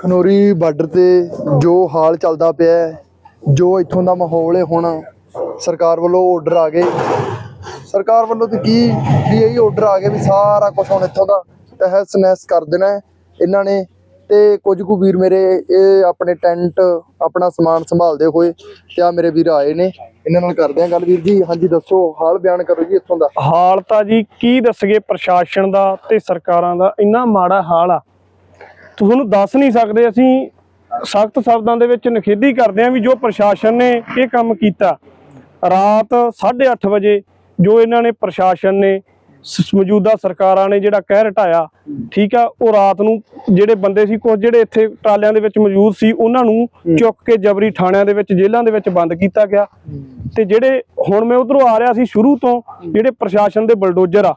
Khanauri border ਤੇ ਜੋ ਹਾਲ ਚੱਲਦਾ ਪਿਆ ਹੈ, ਜੋ ਇੱਥੋਂ ਦਾ ਮਾਹੌਲ ਹੈ ਹੁਣ, ਸਰਕਾਰ ਵੱਲੋਂ ਆਰਡਰ ਆ ਗਏ। ਸਰਕਾਰ ਵੱਲੋਂ ਤੇ ਕੀ ਵੀ ਇਹੀ ਆਰਡਰ ਆ ਗਏ ਵੀ ਸਾਰਾ ਕੁਝ ਹੁਣ ਇੱਥੋਂ ਦਾ ਤਹਿਸ ਨਹਿਸ ਕਰ ਦੇਣਾ ਇਹਨਾਂ ਨੇ। ਤੇ ਕੁਝ ਕੁ ਵੀਰ ਮੇਰੇ, ਇਹ ਆਪਣੇ ਟੈਂਟ, ਆਪਣਾ ਸਮਾਨ ਸੰਭਾਲਦੇ ਹੋਏ ਤੇ ਆ ਮੇਰੇ ਵੀਰ ਆਏ ਨੇ। ਇਹਨਾਂ ਨਾਲ ਕਰਦੇ ਆ ਗੱਲ ਵੀਰ ਜੀ। ਹਾਂਜੀ, ਦੱਸੋ, ਹਾਲ ਬਿਆਨ ਕਰੋ ਜੀ ਇੱਥੋਂ ਦਾ। ਹਾਲ ਤਾਂ ਜੀ, ਕੀ ਦੱਸਗੇ ਪ੍ਰਸ਼ਾਸਨ ਦਾ ਤੇ ਸਰਕਾਰਾਂ ਦਾ, ਇੰਨਾ ਮਾੜਾ ਹਾਲ ਆ। ਤੁਹਾਨੂੰ ਦੱਸ ਨਹੀਂ ਸਕਦੇ ਅਸੀਂ ਸਖਤ ਸ਼ਬਦਾਂ ਦੇ ਵਿੱਚ ਨਖੇਦੀ ਕਰਦੇ ਹਾਂ ਵੀ ਜੋ ਪ੍ਰਸ਼ਾਸਨ ਨੇ ਇਹ ਕੰਮ ਕੀਤਾ। ਰਾਤ 8:30 ਵਜੇ ਜੋ ਇਹਨਾਂ ਨੇ ਪ੍ਰਸ਼ਾਸਨ ਨੇ ਮੌਜੂਦਾ ਸਰਕਾਰਾਂ ਨੇ ਜਿਹੜਾ ਕਹਿ ਰਟਾਇਆ ਠੀਕ ਆ ਉਹ ਰਾਤ ਨੂੰ ਜਿਹੜੇ ਬੰਦੇ ਸੀ ਕੁਝ ਜਿਹੜੇ ਇੱਥੇ ਟਰਾਲਿਆਂ ਦੇ ਵਿੱਚ ਮੌਜੂਦ ਸੀ ਉਹਨਾਂ ਨੂੰ ਚੁੱਕ ਕੇ ਜਬਰੀ ਥਾਣਿਆਂ ਦੇ ਵਿੱਚ ਜੇਲ੍ਹਾਂ ਦੇ ਵਿੱਚ ਬੰਦ ਕੀਤਾ ਗਿਆ। ਤੇ ਜਿਹੜੇ ਹੁਣ ਮੈਂ ਉਧਰੋਂ ਆ ਰਿਹਾ ਸੀ ਸ਼ੁਰੂ ਤੋਂ ਜਿਹੜੇ ਪ੍ਰਸ਼ਾਸਨ ਦੇ ਬਲਡੋਜ਼ਰ ਆ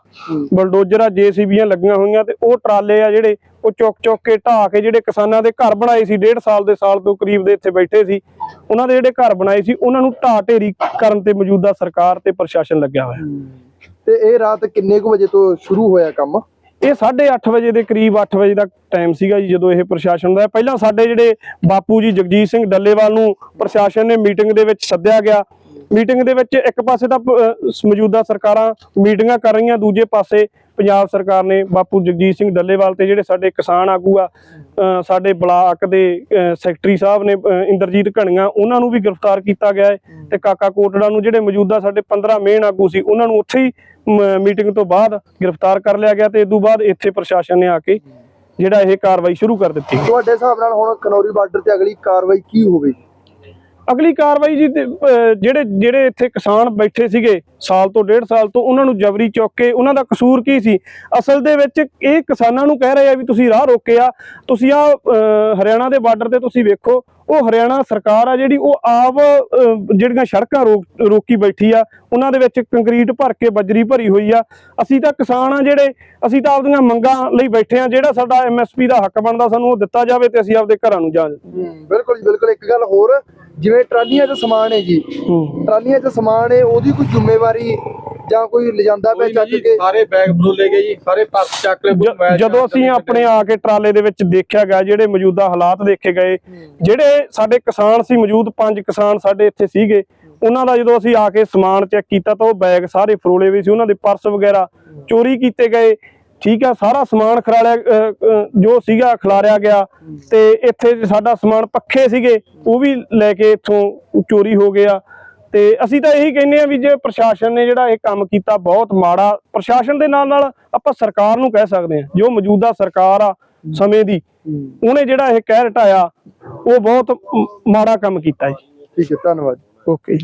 ਬਲਡੋਜ਼ਰ ਆ ਜੀਸੀਬੀਆਂ ਲੱਗੀਆਂ ਹੋਈਆਂ ਤੇ ਉਹ ਟਰਾਲੇ ਆ ਜਿਹੜੇ ਉਹ ਚੁੱਕ ਚੁੱਕ ਕੇ ਢਾਹ ਕੇ ਜਿਹੜੇ ਕਿਸਾਨਾਂ ਦੇ ਘਰ ਬਣਾਏ ਸੀ ਡੇਢ ਸਾਲ ਦੇ ਸਾਲ ਤੋਂ ਕਰੀਬ ਦੇ ਇੱਥੇ ਬੈਠੇ ਸੀ ਉਹਨਾਂ ਦੇ ਜਿਹੜੇ ਘਰ ਬਣਾਏ ਸੀ ਉਹਨਾਂ ਨੂੰ ਢਾਹ ਢੇਰੀ ਕਰਨ ਤੇ ਮੌਜੂਦਾ ਸਰਕਾਰ ਤੇ ਪ੍ਰਸ਼ਾਸਨ ਲੱਗਿਆ ਹੋਇਆ। ਤੇ ਇਹ ਰਾਤ ਕਿੰਨੇ ਕੁ ਵਜੇ ਤੋਂ ਸ਼ੁਰੂ ਹੋਇਆ ਕੰਮ? ਇਹ 8:30 ਵਜੇ ਦੇ ਕਰੀਬ 8 ਵਜੇ ਦਾ ਟਾਈਮ ਸੀਗਾ ਜੀ ਜਦੋਂ ਇਹ ਪ੍ਰਸ਼ਾਸਨ ਦਾ ਪਹਿਲਾਂ ਸਾਡੇ ਜਿਹੜੇ ਬਾਪੂ ਜੀ ਜਗਜੀਤ ਸਿੰਘ ਡੱਲੇਵਾਲ ਨੂੰ ਪ੍ਰਸ਼ਾਸਨ ਨੇ ਮੀਟਿੰਗ ਦੇ ਵਿੱਚ ਸੱਦਿਆ ਗਿਆ। ਮੀਟਿੰਗ ਦੇ ਵਿੱਚ ਇੱਕ ਪਾਸੇ ਤਾਂ ਮੌਜੂਦਾ ਸਰਕਾਰਾਂ ਮੀਟਿੰਗਾਂ ਕਰ ਰਹੀਆਂ, ਦੂਜੇ ਪਾਸੇ ਪੰਜਾਬ ਸਰਕਾਰ ਨੇ ਬਾਪੂ ਜਗਜੀਤ ਸਿੰਘ ਡੱਲੇਵਾਲ ਤੇ ਜਿਹੜੇ ਸਾਡੇ ਕਿਸਾਨ ਆਗੂ ਆ ਸਾਡੇ ਬਲਾਕ ਦੇ ਸੈਕਟਰੀ ਸਾਹਿਬ ਨੇ ਇੰਦਰਜੀਤ ਘਣੀਆਂ, ਉਹਨਾਂ ਨੂੰ ਵੀ ਗ੍ਰਿਫਤਾਰ ਕੀਤਾ ਗਿਆ ਹੈ ਤੇ ਕਾਕਾ ਕੋਟੜਾ ਨੂੰ ਜਿਹੜੇ ਮੌਜੂਦਾ ਸਾਡੇ 15 ਮੇਨ ਆਗੂ ਸੀ, ਉਹਨਾਂ ਨੂੰ ਉੱਥੇ ਹੀ ਮੀਟਿੰਗ ਤੋਂ ਬਾਅਦ ਗ੍ਰਿਫਤਾਰ ਕਰ ਲਿਆ ਗਿਆ ਤੇ ਇਸ ਤੋਂ ਬਾਅਦ ਇੱਥੇ ਪ੍ਰਸ਼ਾਸਨ ਨੇ ਆ ਕੇ ਜਿਹੜਾ ਇਹ ਕਾਰਵਾਈ ਸ਼ੁਰੂ ਕਰ ਦਿੱਤੀ। ਤੁਹਾਡੇ ਹਿਸਾਬ ਨਾਲ ਹੁਣ ਖਨੌਰੀ ਬਾਰਡਰ ਤੇ ਅਗਲੀ ਕਾਰਵਾਈ ਕੀ ਹੋਵੇਗੀ? ਅਗਲੀ ਕਾਰਵਾਈ ਜੀ ਜਿਹੜੇ ਜਿਹੜੇ ਇੱਥੇ ਕਿਸਾਨ ਬੈਠੇ ਸੀਗੇ ਸਾਲ ਤੋਂ ਡੇਢ ਸਾਲ ਤੋਂ, ਉਹਨਾਂ ਨੂੰ ਜਬਰੀ ਚੁੱਕ ਉਹਨਾਂ ਦਾ ਕਸੂਰ ਕੀ ਸੀ? ਅਸਲ ਦੇ ਵਿੱਚ ਇਹ ਕਿਸਾਨਾਂ ਨੂੰ ਕਹਿ ਰਹੇ ਆ ਵੀ ਤੁਸੀਂ ਰਾਹ ਰੋਕਿਆ ਤੁਸੀਂ ਆ ਹਰਿਆਣਾ ਦੇ ਬਾਰਡਰ ਤੇ ਤੁਸੀਂ ਵੇਖੋ, ਉਹ ਹਰਿਆਣਾ ਸਰਕਾਰ ਆ ਜਿਹੜੀ, ਉਹ ਆਪ ਜਿਹੜੀਆਂ ਸੜਕਾਂ ਰੋਕ- ਰੋਕੀ ਬੈਠੀ ਆ, ਉਹਨਾਂ ਦੇ ਵਿੱਚ ਕੰਕਰੀਟ ਭਰ ਕੇ ਬਜਰੀ ਭਰੀ ਹੋਈ ਆ। ਅਸੀਂ ਤਾਂ ਕਿਸਾਨ ਆ ਜਿਹੜੇ, ਅਸੀਂ ਤਾਂ ਆਪਦੀਆਂ ਮੰਗਾਂ ਲਈ ਬੈਠੇ ਆ, ਜਿਹੜਾ ਸਾਡਾ ਐਮਐਸਪੀ ਦਾ ਹੱਕ ਬਣਦਾ ਸਾਨੂੰ ਉਹ ਦਿੱਤਾ ਜਾਵੇ ਤੇ ਅਸੀਂ ਆਪਦੇ ਘਰਾਂ ਨੂੰ ਜਾ ਬਿਲਕੁਲ ਬਿਲਕੁਲ, ਇੱਕ ਗੱਲ ਹੋਰ ਜਿਵੇਂ ਟਰਾਲੀਆਂ 'ਚ ਸਮਾਨ ਹੈ ਜੀ ਟਰਾਲੀਆਂ 'ਚ ਸਮਾਨ ਹੈ ਉਹਦੀ ਕੋਈ ਜ਼ਿੰਮੇਵਾਰੀ ਜਾਂ ਕੋਈ ਲਿਜਾਂਦਾ ਪਿਆ ਚੱਕ ਕੇ? ਸਾਰੇ ਬੈਗ ਬਦਲੇ ਗਏ ਜੀ ਸਾਰੇ ਪਰਸ ਚੱਕ ਮੋਬਾਈਲ ਜਦੋਂ ਅਸੀਂ ਆਪਣੇ ਆ ਕੇ ਟਰਾਲੇ ਦੇ ਵਿੱਚ ਦੇਖਿਆ ਗਿਆ ਜਿਹੜੇ ਮੌਜੂਦਾ ਹਾਲਾਤ ਦੇਖੇ ਗਏ ਜਿਹੜੇ ਸਾਡੇ ਕਿਸਾਨ ਸੀ ਮੌਜੂਦ ਪੰਜ ਕਿਸਾਨ ਸਾਡੇ ਇੱਥੇ ਸੀਗੇ ਉਹਨਾਂ ਦਾ ਜਦੋਂ ਅਸੀਂ ਆ ਕੇ ਸਮਾਨ ਚੈੱਕ ਕੀਤਾ ਤਾਂ ਉਹ ਬੈਗ ਸਾਰੇ ਫਰੋਲੇ ਵੀ ਸੀ ਉਹਨਾਂ ਦੇ ਪਰਸ ਵਗੈਰਾ ਚੋਰੀ ਕੀਤੇ ਗਏ ਠੀਕ ਆ ਸਾਰਾ ਸਮਾਨ ਖਰਾਲਿਆ ਜੋ ਸੀਗਾ ਖਿਲਾਰਿਆ ਗਿਆ। ਤੇ ਇੱਥੇ ਸਾਡਾ ਸਮਾਨ ਪੱਖੇ ਸੀਗੇ ਉਹ ਵੀ ਲੈ ਕੇ ਇੱਥੋਂ ਚੋਰੀ ਹੋ ਗਿਆ। ਤੇ ਅਸੀਂ ਤਾਂ ਇਹੀ ਕਹਿੰਦੇ ਆ ਵੀ ਜੇ ਪ੍ਰਸ਼ਾਸਨ ਨੇ ਜਿਹੜਾ ਇਹ ਕੰਮ ਕੀਤਾ ਬਹੁਤ ਮਾੜਾ ਪ੍ਰਸ਼ਾਸਨ ਦੇ ਨਾਲ ਨਾਲ ਆਪਾਂ ਸਰਕਾਰ ਨੂੰ ਕਹਿ ਸਕਦੇ ਆ ਜੋ ਮੌਜੂਦਾ ਸਰਕਾਰ ਆ ਸਮੇਂ ਦੀ ਉਹਨੇ ਜਿਹੜਾ ਇਹ ਕਹਿ ਰਟਾਇਆ ਉਹ ਬਹੁਤ ਮਾੜਾ ਕੰਮ ਕੀਤਾ ਜੀ। ਠੀਕ ਹੈ ਧੰਨਵਾਦ। ਓਕੇ